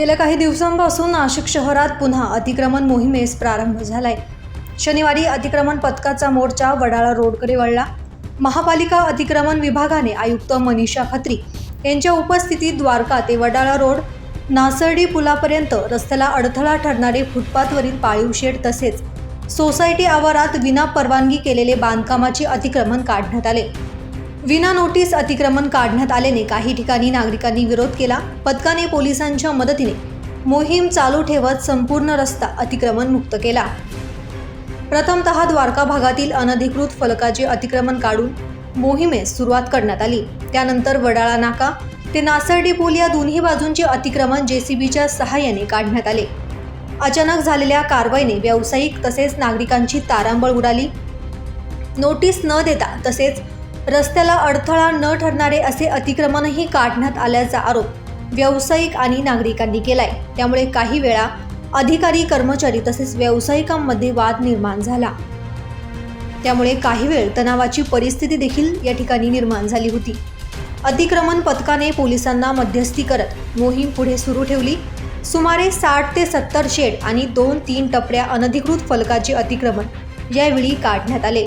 गेल्या काही दिवसांपासून नाशिक शहरात पुन्हा अतिक्रमण मोहिमेस प्रारंभ झालाय. शनिवारी अतिक्रमण पथकाचा मोर्चा वडाळा रोडकडे वळला. महापालिका अतिक्रमण विभागाने आयुक्त मनीषा खत्री यांच्या उपस्थितीत द्वारका ते वडाळा रोड नासर्डी पुलापर्यंत रस्त्याला अडथळा ठरणारे फुटपाथवरील पाळीव शेड तसेच सोसायटी आवारात विना परवानगी केलेले बांधकामाचे अतिक्रमण काढण्यात आले. विना नोटीस अतिक्रमण काढण्यात आल्याने काही ठिकाणी नागरिकांनी विरोध केला. पथकाने पोलिसांच्या मदतीने मोहीम चालू ठेवत संपूर्ण रस्ता अतिक्रमण मुक्त केला. प्रथमतः द्वारका भागातील अनधिकृत फलकाचे अतिक्रमण काढून मोहिमेस सुरुवात करण्यात आली. त्यानंतर वडाळा नाका ते नासर्डी पूल या दोन्ही बाजूंचे अतिक्रमण जेसीबीच्या सहाय्याने काढण्यात आले. अचानक झालेल्या कारवाईने व्यावसायिक तसेच नागरिकांची तारांबळ उडाली. नोटीस न देता तसेच रस्त्याला अडथळा न ठरणारे असे अतिक्रमणही काढण्यात आल्याचा आरोप व्यावसायिक आणि नागरिकांनी केलाय. त्यामुळे काही वेळा अधिकारी कर्मचारी तसेच व्यावसायिकांमध्ये वाद निर्माण झाला. त्यामुळे काही वेळ तणावाची परिस्थिती देखील या ठिकाणी निर्माण झाली होती. अतिक्रमण पथकाने पोलिसांना मध्यस्थी करत मोहीम पुढे सुरू ठेवली. सुमारे साठ ते सत्तर शेड आणि दोन तीन टपऱ्या अनधिकृत फलकाचे अतिक्रमण यावेळी काढण्यात आले.